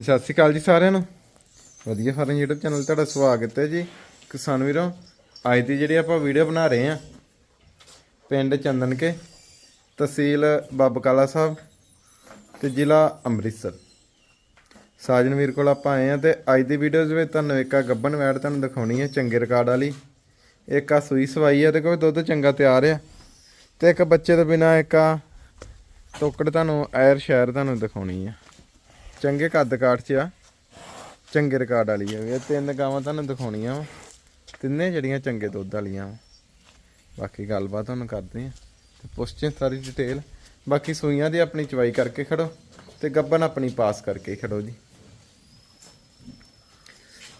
ਸਤਿ ਸ਼੍ਰੀ ਅਕਾਲ ਜੀ ਸਾਰਿਆਂ ਨੂੰ। ਵਧੀਆ ਫਾਰਮ YouTube ਚੈਨਲ ਤੁਹਾਡਾ ਸਵਾਗਤ ਹੈ ਜੀ। ਕਿਸਾਨ ਵੀਰੋ, ਅੱਜ ਦੀ ਜਿਹੜੀ ਆਪਾਂ ਵੀਡੀਓ ਬਣਾ ਰਹੇ ਹਾਂ, ਪਿੰਡ ਚੰਦਨ ਕੇ ਤਹਿਸੀਲ ਬਾਬਕਾਲਾ ਸਾਹਿਬ ਤੇ ਜ਼ਿਲ੍ਹਾ ਅੰਮ੍ਰਿਤਸਰ। ਸਾਜਨ ਵੀਰ ਕੋਲ ਆਪਾਂ ਆਏ ਹਾਂ ਤੇ ਅੱਜ ਦੀ ਵੀਡੀਓ ਦੇ ਵਿੱਚ ਤੁਹਾਨੂੰ ਇੱਕ ਆ ਗੱਬਨ ਵੈੜ ਤੁਹਾਨੂੰ ਦਿਖਾਉਣੀ ਹੈ, ਚੰਗੇ ਰਿਕਾਰਡ ਵਾਲੀ। ਇੱਕ ਆ ਸੂਈ ਸਵਾਈ ਹੈ ਤੇ ਕੋਈ ਦੁੱਧ ਚੰਗਾ ਤਿਆਰ ਆ। ਤੇ ਇੱਕ ਬੱਚੇ ਤੋਂ ਬਿਨਾ ਇੱਕ ਆ ਟੋਕੜ ਤੁਹਾਨੂੰ, ਐਰ ਸ਼ਹਿਰ ਤੁਹਾਨੂੰ ਦਿਖਾਉਣੀ ਆ। ਚੰਗੇ ਕੱਦ ਕਾਠ 'ਚ ਆ। ਚੰਗੇ ਰਿਕਾਰਡ ਵਾਲੀ ਆ। ਇਹ ਤਿੰਨ ਗਾਵਾਂ ਤੁਹਾਨੂੰ ਦਿਖਾਉਣੀਆਂ ਵਾ। ਤਿੰਨੇ ਜਿਹੜੀਆਂ ਚੰਗੇ ਦੁੱਧ ਵਾਲੀਆਂ ਵਾ। ਬਾਕੀ ਗੱਲਬਾਤ ਤੁਹਾਨੂੰ ਕਰਦੇ ਆ। ਤੇ ਪੁੱਛਦੇ ਸਾਰੀ ਡਿਟੇਲ ਬਾਕੀ ਸੂਈਆਂ ਦੀ ਆਪਣੀ ਚਵਾਈ ਕਰਕੇ ਖੜੋ ਤੇ ਗੱਬਨ ਆਪਣੀ ਪਾਸ ਕਰਕੇ ਖੜੋ ਜੀ।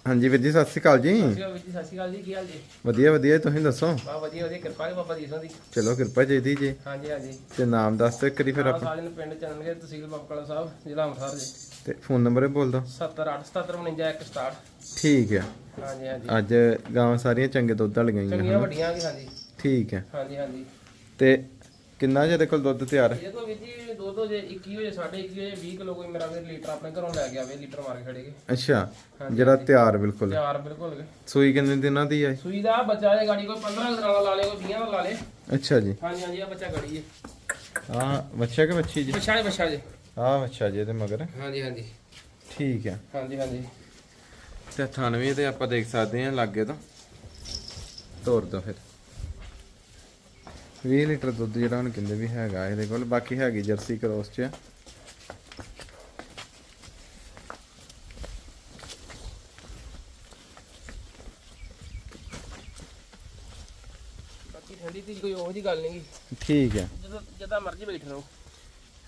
ਹਾਂਜੀ ਵੀਰ ਜੀ ਸਤਿ ਸ਼੍ਰੀ ਅਕਾਲ ਜੀ। ਸਤਿ ਸ਼੍ਰੀ ਅਕਾਲ ਜੀ ਜੀ। ਕੀ ਹਾਲ ਜੀ? ਵਧੀਆ ਵਧੀਆ। ਤੁਸੀਂ ਦੱਸੋ? ਬਾ ਵਧੀਆ ਵਧੀਆ। ਕਿਰਪਾ ਹੈ ਬਾਬਾ ਦੀਸੋਂ ਦੀ। ਚਲੋ ਕਿਰਪਾ ਚਾਹੀਦੀ ਜੀ। ਹਾਂਜੀ ਹਾਂਜੀ। ਤੇ ਨਾਮ ਦੱਸ ਦਿਓ ਕਰੀ ਫਿਰ ਆਪਾਂ। ਸਾਰੇ ਨੂੰ ਪਿੰਡ ਚੰਨਗੇ ਤਹਿਸੀਲ ਬਾਬਕਲਾ ਸਾਹਿਬ ਜ਼ਿਲ੍ਹਾ ਅੰਮ੍ਰਿਤਸਰ ਜੀ ਤੇ ਫੋਨ ਨੰਬਰ ਇਹ ਬੋਲ 787749 ਠੀਕ ਹੈ ਹਾਂਜੀ ਹਾਂਜੀ। ਅੱਜ ਗਾਵਾਂ ਸਾਰੀਆਂ ਚੰਗੇ ਦੁੱਧ ਵਾਲੀਆਂ ਹੀ ਚੰਗੀਆਂ ਵੱਡੀਆਂ ਕੀ ਹਾਂਜੀ। ਠੀਕ ਹੈ ਹਾਂਜੀ ਹਾਂਜੀ। ਤੇ ਕਿੰਨਾ ਜਿਹਦੇ ਕੋਲ ਦੁੱਧ ਤਿਆਰ? ਹੈ ਤੋਂ ਵੀਰ ਜੀ ਦੋ ਦੋ ਜੇ 21 ਹੋ ਜੇ 21 ਹੋ ਜੇ 20 ਕਿਲੋ ਕੋਈ ਮੇਰਾ ਵੀਰ ਲੀਟਰ ਆਪਣੇ ਘਰੋਂ ਲੈ ਗਿਆ ਵੇ ਲੀਟਰ ਮਾਰ ਕੇ ਖੜੇ ਕੇ ਅੱਛਾ ਜਿਹੜਾ ਤਿਆਰ ਬਿਲਕੁਲ। ਤਿਆਰ ਬਿਲਕੁਲ। ਸੂਈ ਕਿੰਨੇ ਦਿਨਾਂ ਦੀ ਹੈ ਸੂਈ ਦਾ ਬੱਚਾ ਜੇ ਗਾੜੀ ਕੋਈ 15 ਦਿਨਾਂ ਦਾ ਲਾ ਲੇ ਕੋਈ 20 ਦਾ ਲਾ ਲੇ ਅੱਛਾ ਜੀ। ਹਾਂਜੀ ਹਾਂਜੀ ਆ ਬੱਚਾ ਗੜੀ ਹੈ ਆ ਬੱਚਾ ਕਿ ਬੱਚੀ ਜੀ? ਬੱਚਾ ਹੈ ਬੱਚਾ ਜੀ ਆ ਬੱਚਾ ਜੀ ਇਹਦੇ ਮਗਰ। ਹਾਂਜੀ ਹਾਂਜੀ। ਠੀਕ ਹੈ। ਹਾਂਜੀ ਹਾਂਜੀ। ਤੇ 98 ਤੇ ਆਪਾਂ ਦੇਖ ਸਕਦੇ ਹਾਂ ਲਾਗੇ ਤੋਂ। ਤੋਰ ਦੋ ਫਿਰ। 20 ਲੀਟਰ ਦੁੱਧ ਜਿਹੜਾ ਹੁਣ ਕਹਿੰਦੇ ਵੀ ਹੈਗਾ ਇਹਦੇ ਕੋਲ ਬਾਕੀ ਹੈਗੀ ਜਰਸੀ ਕ੍ਰੋਸ ਚ। ਆ। ਬਾਕੀ ਠੰਡੀ ਦੀ ਕੋਈ ਉਹ ਜੀ ਗੱਲ ਨਹੀਂ ਠੀਕ ਹੈ। ਜਦੋਂ ਜਿੱਦਾਂ ਮਰਜ਼ੀ ਬੈਠ ਰਹੋ।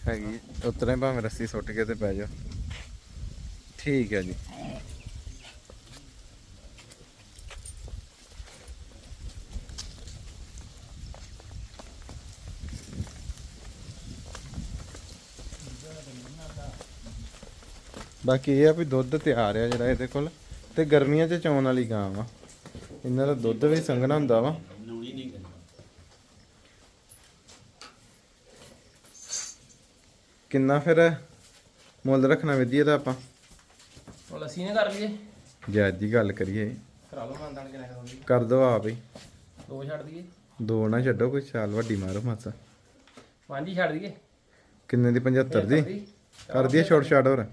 ਹੈਗੀ ਉਤਰੇ ਭਾਵੇਂ ਰੱਸੀ ਸੁੱਟ ਕੇ ਤੇ ਪੈ ਜਾਓ। ਠੀਕ ਹੈ ਜੀ। ਬਾਕੀ ਇਹ ਆ ਵੀ ਦੁੱਧ ਤਿਆਰ ਆ ਜਿਹੜਾ ਇਹਦੇ ਕੋਲ। ਤੇ ਗਰਮੀਆਂ 'ਚ ਚੌਣ ਵਾਲੀ ਗਾਂ ਵਾ। ਇਹਨਾਂ ਦਾ ਦੁੱਧ ਵੀ ਸੰਘਣਾ ਹੁੰਦਾ ਵਾ। ਕਿੰਨਾ ਫਿਰ ਮੁੱਲ ਰੱਖਣਾ ਵਧੀਆ ਦਾ ਆਪਾਂ। ਹੁਣ ਅਸੀਂ ਨੇ ਕਰ ਲਈਏ। ਜਾਇਜ਼ ਦੀ ਗੱਲ ਕਰੀਏ। ਕਰਾ ਲਓ ਮਾਨਦਾਨ ਕਿੰਨਾ ਕਰੋਗੇ ਕਰ ਦੋ ਆਪ ਹੀ। ਦੋ ਛੱਡ ਦਈਏ। ਦੋ ਨਾ ਛੱਡੋ ਕੋਈ ਛਾਲ ਵੱਡੀ ਮਾਰੋ ਮਾਸਾ। ਪੰਜ ਹੀ ਛੱਡ ਦਈਏ। ਕਿੰਨੇ ਦੀ? 75 ਦੀ? ਕਰ ਦਈਏ ਛੋਟ ਛਾੜ ਹੋਰ।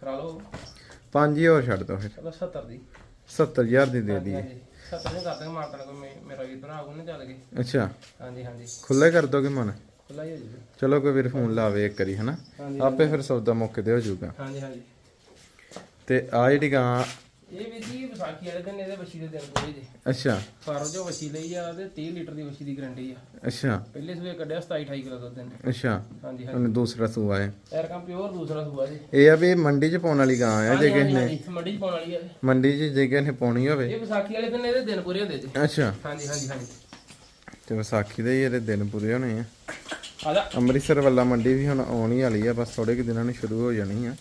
ਕਰਾ ਲਓ। ਪੰਜ ਹੀ ਹੋਰ ਛੱਡ ਦੋ ਫਿਰ। ਚਲੋ 70 ਦੀ। 70000 ਦੀ ਦੇ ਦਈਏ। 70 ਨੇ ਕਰਦੇ ਮਾਨਦਾਨ ਕੋਈ ਮੇਰਾ ਵੀਰ ਭਰਾ ਕੋਲ ਨਹੀਂ ਚੱਲ ਗਏ ਅੱਛਾ। ਹਾਂਜੀ ਹਾਂਜੀ। ਖੁੱਲੇ ਕਰ ਦੋਗੇ ਮਨ। ਖੁੱਲਾ ਹੀ ਹੋ। ਜੂਗਾ ਚਲੋ ਕੋਈ ਵੀਰ ਫੋਨ ਲਾਵੇ ਇੱਕ ਵਾਰੀ ਹਨਾ? ਹਾਂਜੀ ਆਪੇ ਫਿਰ ਸੌਦਾ ਮੌਕੇ ਤੇ ਹੋ ਜਾਊਗਾ। ਹਾਂਜੀ ਹਾਂਜੀ। ਤੇ ਆ ਜਿਹੜੀ ਗਾਂ ਇਹ ਵੀ ਜੀ ਵਿਸਾਖੀ ਵਾਲੇ ਦਿਨ ਇਹਦੇ ਬੱਚੀ ਦੇ ਦਿਨ ਕੋਈ ਜੀ। ਅੱਛਾ। ਫਾਰਮ ਜੋ ਬੱਚੀ ਲਈ ਆ ਤੇ 30 ਲੀਟਰ ਦੀ ਬੱਚੀ ਦੀ ਗਾਰੰਟੀ ਆ। ਅੱਛਾ। ਪਹਿਲੇ ਸੂਏ ਕੱਢਿਆ 27 28 ਕਿਲੋ ਦੁੱਧ ਨੇ ਅੱਛਾ। ਹਾਂਜੀ ਹਾਂਜੀ। ਉਹਨੇ ਦੂਸਰਾ ਸੂਆ ਹੈ। ਐਰ ਕੰਮ ਪਿਓਰ ਦੂਸਰਾ ਸੂਆ ਜੀ। ਇਹ ਆ ਵੀ ਮੰਡੀ 'ਚ ਪਾਉਣ ਵਾਲੀ ਗਾਂ ਆ ਜੇ ਕਿਸੇ ਨੇ ਮੰਡੀ ਚ ਪਾਉਣ ਵਾਲੀ ਆ। ਮੰਡੀ 'ਚ ਜੇ ਕਿਸੇ ਨੇ ਪਾਉਣੀ ਹੋਵੇ। ਇਹ ਵਿਸਾਖੀ ਵਾਲੇ ਦਿਨ ਇਹਦੇ ਦਿਨ ਪੂਰੇ ਹੁੰਦੇ ਜੀ। ਅੱਛਾ। ਹਾਂਜੀ ਹਾਂਜੀ ਹਾਂਜੀ। ਤੇ ਵਿਸਾਖੀ ਦੇ ਹੀ ਇਹਦੇ ਦਿਨ ਪੂਰੇ ਹੋਣੇ ਆ। ਆ ਜਾ। ਅੰਮ੍ਰਿਤਸਰ ਵੱਲਾ ਮੰਡੀ ਵੀ ਹੁਣ ਆਉਣ ਹੀ ਵਾਲੀ ਆ ਬਸ ਥੋੜੇ ਕਿ ਦਿਨਾਂ ਨੂੰ ਸ਼ੁਰੂ ਹੋ ਜਾਣੀ ਆ।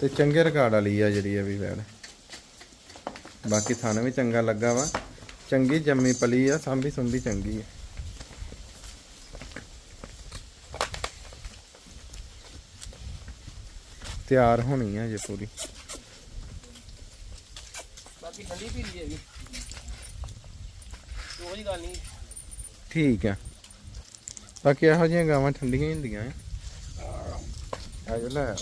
ਤੇ ਚੰਗੇ ਰਿਕਾਰਡ ਵਾਲੀ ਆ ਜਿਹੜੀ ਆ ਵੀ ਵੈੜ। ਬਾਕੀ ਥਾਣੇ ਵੀ ਚੰਗਾ ਲੱਗਾ ਵਾ। ਚੰਗੀ ਜੰਮੀ ਪਲੀ ਆ ਸਾਂਭੀ ਸੁੰਭੀ ਚੰਗੀ ਆ। ਤਿਆਰ ਹੋਣੀ ਆ ਜੇ ਪੂਰੀ। ਬਾਕੀ ਠੰਡੀ ਪੀ ਲਈ ਹੈਗੀ। ਕੋਈ ਗੱਲ ਨਹੀਂ ਠੀਕ ਆ। ਬਾਕੀ ਇਹੋ ਜਿਹੀਆਂ ਗਾਵਾਂ ਠੰਡੀਆਂ ਹੀ ਹੁੰਦੀਆਂ ਆ ਆ ਜਾ ਲੈ ਆਓ।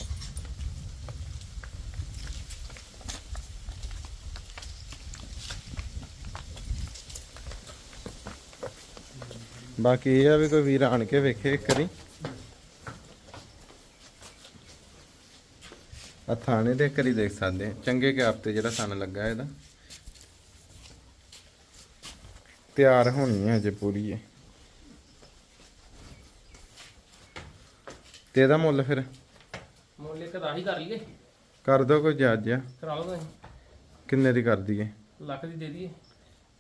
ਬਾਕੀ ਇਹ ਆ ਵੀ ਕੋਈ ਵੀਰ ਆਣ ਕੇ ਵੇਖੇ ਇੱਕ ਵਾਰੀ ਆ ਥਾਣੇ ਦੇ ਕਰੀ ਦੇਖ ਸਕਦੇ ਆ। ਚੰਗੇ ਕੈਪ ਤੇ ਜਿਹੜਾ ਥਣ ਲੱਗਾ ਇਹਦਾ ਤਿਆਰ ਹੋਣੀ ਹੈ ਅਜੇ ਪੂਰੀ ਹੈ ਤੇ ਇਹਦਾ ਮੁੱਲ ਫਿਰ? ਮੁੱਲ ਇੱਕ ਦਾ ਹੀ ਕਰ ਲਈਏ। ਕਰ ਦੋ ਕੋਈ ਜਾਇਜ਼ ਜਿਹਾ। ਕਰਾ ਲਓ ਤੁਸੀਂ। ਕਿੰਨੇ ਦੀ ਕਰ ਦਈਏ? ਲੱਖ ਦੀ ਦੇ ਦਈਏ।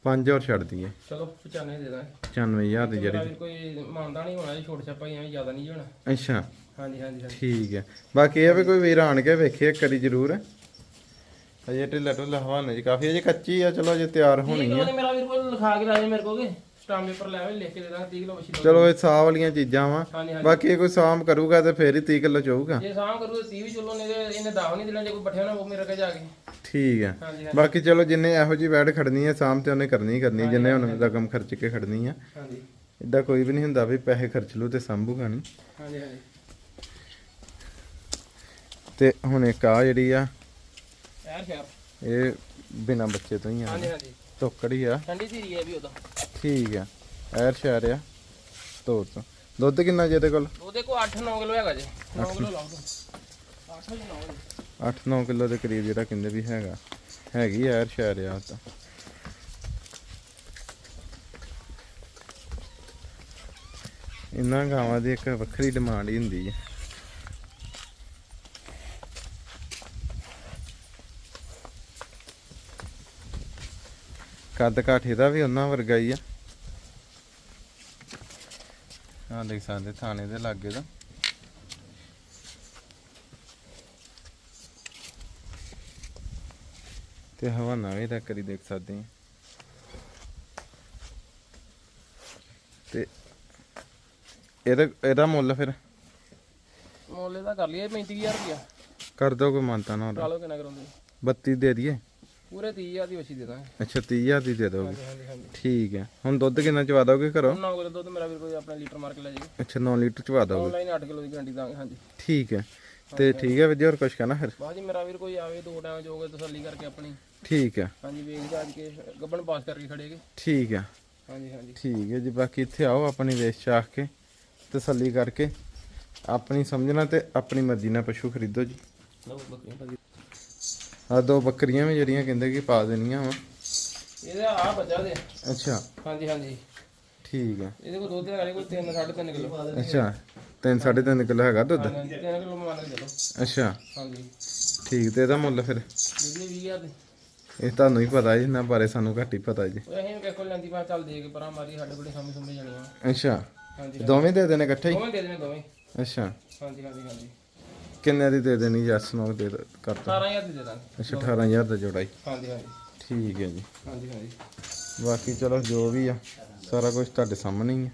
ਪੰਜ ਹੋਰ ਛੱਡ ਦਈਏ। ਚਲੋ 95 ਦੇ ਦਾਂਗੇ। 95000 ਦੀ ਮੇਰਾ ਜਿਹੜੀ ਕੋਈ ਮਾਨਦਾ ਨਹੀਂ ਹੋਣਾ ਜੀ ਛੋਟ ਛਾਪਾ ਹੀ ਐਵੇਂ ਜ਼ਿਆਦਾ ਨਹੀਂ ਹੋਣਾ। ਅੱਛਾ। ਹਾਂਜੀ ਹਾਂਜੀ ਹਾਂਜੀ। ਠੀਕ ਹੈ। ਬਾਕੀ ਇਹ ਆ ਵੀ ਕੋਈ ਵੀਰ ਆਣ ਕੇ ਵੇਖੇ ਇੱਕ ਵਾਰੀ ਜ਼ਰੂਰ। ਅਜੇ ਢਿੱਲਾ ਢੁੱਲਾ ਹਵਾਨੇ ਜੀ ਕਾਫੀ ਅਜੇ ਕੱਚੀ ਆ ਚਲੋ ਅਜੇ ਤਿਆਰ ਹੋਣੀ ਆ ਹੈ ਮੇਰਾ ਵੀਰ ਕੋਲ ਲਿਖਾ ਕੇ ਲਾਏ ਮੇਰੇ ਕੋਲ ਕੇ ਸਟਾਮ ਪੇਪਰ ਲੈ ਆਵੇ ਲਿਖ ਕੇ ਦੇ ਦਾਂਗੇ 30 ਕਿਲੋ ਮੱਛੀ ਚਲੋ ਇਹ ਸਾਹ ਵਾਲੀਆਂ ਚੀਜ਼ਾਂ ਵਾ। ਹਾਂਜੀ ਹਾਂਜੀ। ਬਾਕੀ ਇਹ ਕੋਈ ਸਾਮ ਕਰੂਗਾ ਤੇ ਫੇਰ ਹੀ 30 ਕਿਲੋ ਚਾਹੂਗਾ ਜੇ ਸਾਮ ਕਰੂ ਤੇ 30 ਵੀ ਚਲੋ ਨਹੀਂ ਤੇ ਇਹਨੇ ਦਾਹ ਨਹੀਂ ਦੇਣਾ ਜੇ ਕੋਈ ਬੱਠਿਆ ਨਾ ਉਹ ਮੇਰੇ ਕੇ ਜਾ ਕੇ। ਠੀਕ ਹੈ ਹਾਂਜੀ ਬਾਕੀ ਚਲੋ ਜਿੰਨੇ ਇਹੋ ਜੀ ਵੈਡ ਖੜਨੀ ਹੈ ਸਾਮ ਤੇ ਉਹਨੇ ਕਰਨੀ ਹੀ ਕਰਨੀ ਜਿੰਨੇ ਹੁਣ ਰਕਮ ਖਰਚ ਕੇ ਖੜਨੀ ਆ। ਹਾਂਜੀ। ਇਦਾਂ ਕੋਈ ਵੀ ਨਹੀਂ ਹੁੰਦਾ ਵੀ ਪੈਸੇ ਖਰਚ ਲੂ ਤੇ ਸੰਭੂਗਾ ਨਹੀਂ ਹਾਂਜੀ ਹਾਂਜੀ। ਤੇ ਹੁਣ ਇੱਕ ਆ ਜਿਹੜੀ ਆ ਯਾਰ ਇਹ ਬਿਨਾ ਬੱਚੇ ਤੋਂ ਹੀ ਆ। ਹਾਂਜੀ ਹਾਂਜੀ। ਟੋਕੜੀ ਆ। ਠੰਡੀ ਧੀਰੀ ਹੈ ਵੀ ਉਹਦਾ ਠੀਕ ਆ ਐਰ ਸ਼ਹਿਰ ਆ ਤੋਰ ਤੋਂ। ਦੁੱਧ ਕਿੰਨਾ ਜੇ ਇਹਦੇ ਕੋਲ? ਉਹਦੇ ਕੋ 8-9 ਕਿਲੋ ਹੈਗਾ ਜੇ। 9 ਕਿਲੋ ਲਾਓ ਤੂੰ 8 ਕਿਲੋ ਲਾਓ 8-9 ਕਿਲੋ ਦੇ ਕਰੀਬ ਜਿਹੜਾ ਕਹਿੰਦੇ ਵੀ ਹੈਗਾ। ਹੈਗੀ ਐਰ ਸ਼ਹਿਰ ਆ ਤਾਂ। ਇਹਨਾਂ ਗਾਵਾਂ ਦੀ ਇੱਕ ਵੱਖਰੀ ਡਿਮਾਂਡ ਹੀ ਹੁੰਦੀ ਹੈ ਕੱਦ ਕਾਠ ਇਹਦਾ ਵੀ ਉਹਨਾਂ ਵਰਗਾ ਹੀ ਆ ਆ ਦੇਖ ਸਕਦੇ ਥਾਣੇ ਦੇ ਲਾਗੇ ਦਾ ਤੇ ਹਵਾਨਾ ਵੀ ਤਾਂ ਕਰੀ ਦੇਖ ਸਕਦੇ ਹਾਂ। ਤੇ ਇਹਦਾ ਇਹਦਾ ਮੁੱਲ ਫਿਰ? ਮੋਲੇ ਦਾ ਕਰ ਲਈਏ 35000 ਰੁਪਿਆ ਕਰ ਦੋ ਕੋਈ ਮੰਨਤਾ ਨਾ ਕਰਾ ਲਓ ਕਿੰਨਾ ਕਰਾਉਂਦੇ 32 ਦੇ ਦਈਏ। ਪੂਰੇ 30000 ਦੀ ਵਛੀ ਦੇ ਦਾਂਗੇ। ਅੱਛਾ 30000 ਦੀ ਦੇ ਦੋਗੇ ਹਾਂਜੀ ਹਾਂਜੀ ਹਾਂਜੀ। ਠੀਕ ਹੈ। ਹੁਣ ਦੁੱਧ ਕਿੰਨਾ ਚਵਾ ਦੋਗੇ ਘਰੋਂ? 9 ਕਿਲੋ ਦੁੱਧ ਮੇਰਾ ਵੀਰ ਕੋਈ ਆਪਣਾ ਲੀਟਰ ਮਾਰ ਕੇ ਲੈ ਜਾਏਗਾ। ਅੱਛਾ 9 ਲੀਟਰ ਚਵਾ ਦੋਗੇ? ਆਨਲਾਈਨ 8 ਕਿਲੋ ਦੀ ਗਾਰੰਟੀ ਦਾਂਗੇ ਹਾਂਜੀ। ਠੀਕ ਹੈ। ਤੇ ਠੀਕ ਹੈ ਵਿਜੇ ਹੋਰ ਕੁਝ ਕਹਿਣਾ ਫਿਰ? ਬਾਅਦ ਜੀ ਮੇਰਾ ਵੀਰ ਕੋਈ ਆਵੇ ਦੋ ਟਾਈਮ ਜੋਗੇ ਤਸੱਲੀ ਕਰਕੇ ਆਪਣੀ। ਠੀਕ ਹੈ। ਹਾਂਜੀ ਵੇਖ ਜਾਜ ਕੇ ਗੱਬਣ ਪਾਸ ਕਰਕੇ ਖੜੇਗੇ ਠੀਕ ਹੈ। ਹਾਂਜੀ ਹਾਂਜੀ। ਠੀਕ ਹੈ ਜੀ ਬਾਕੀ ਇੱਥੇ ਆਓ ਆਪਣੀ ਵੇਚ ਚਾਖ ਕੇ ਤਸੱਲੀ ਕਰਕੇ। ਆਪਣੀ ਸਮਝਣਾ ਤੇ ਆਪਣੀ ਮਰਜ਼ੀ ਨਾਲ ਪਸ਼ੂ ਖਰੀਦੋ ਜੀ। ਲਓ ਬੱਕਰੀਆਂ ਆ ਦੋ ਬੱਕਰੀਆਂ ਵੀ ਜਿਹੜੀਆਂ ਕਹਿੰਦੇ ਕਿ ਪਾ ਦੇਣੀਆਂ ਵਾ। ਇਹਦਾ ਆ ਬੱਚਾ ਦੇ। ਅੱਛਾ। ਹਾਂਜੀ ਹਾਂਜੀ। ਠੀਕ ਹੈ ਇਹਦੇ ਕੋਲ ਦੁੱਧ ਹੈਗਾ ਕੋਈ 3 3.5 ਕਿਲੋ। ਅੱਛਾ। ਤਿੰਨ ਸਾਢੇ ਤਿੰਨ ਕਿਲੋ ਹੈਗਾ ਦੁੱਧ? 3 ਕਿਲੋ ਮੰਨ ਕੇ ਚਲੋ। ਅੱਛਾ। ਹਾਂਜੀ। ਠੀਕ ਤੇ ਇਹਦਾ ਮੁੱਲ ਫਿਰ? ਬਿਜਲੀ 20000 ਦੀ। ਇਹ ਤੁਹਾਨੂੰ ਹੀ ਪਤਾ ਜੀ ਇਹਨਾਂ ਬਾਰੇ ਸਾਨੂੰ ਘੱਟ ਹੀ ਪਤਾ ਜੀ। ਅਸੀਂ ਵੀ ਕਿਸੇ ਕੋਲ ਲੈਂਦੀ ਪਾ ਚੱਲ ਦੇ ਕੇ ਪਰਾਂ ਮਾਰੀ ਸਾਡੇ ਕੋਲੇ ਸਾਹਮਣੇ ਸੁਣਨੇ ਜਾਣੀਆਂ। ਅੱਛਾ। ਹਾਂਜੀ ਦੋਵੇਂ ਦੇ ਦੇਣੇ ਇਕੱਠੇ ਹੀ? ਦੋਵੇਂ ਦੇ ਦੇਣੇ ਦੋਵੇਂ। ਅੱਛਾ। ਹਾਂਜੀ ਹਾਂਜੀ ਹਾਂਜੀ। ਕਿੰਨੇ ਦੀ ਦੇ ਦੇਣੀ? ਜੱਸ ਨੂੰ ਦੇ ਕਰਤਾ 18000 ਦੀ ਦੇ ਦਾਂਗੇ। ਅੱਛਾ 18000 ਦਾ ਜੋੜਾ ਹੀ। ਹਾਂਜੀ ਹਾਂਜੀ। ਠੀਕ ਹੈ ਜੀ। ਹਾਂਜੀ ਹਾਂਜੀ। ਬਾਕੀ ਚਲੋ ਜੋ ਵੀ ਆ ਸਾਰਾ ਕੁਝ ਤੁਹਾਡੇ ਸਾਹਮਣੇ ਹੀ ਹੈ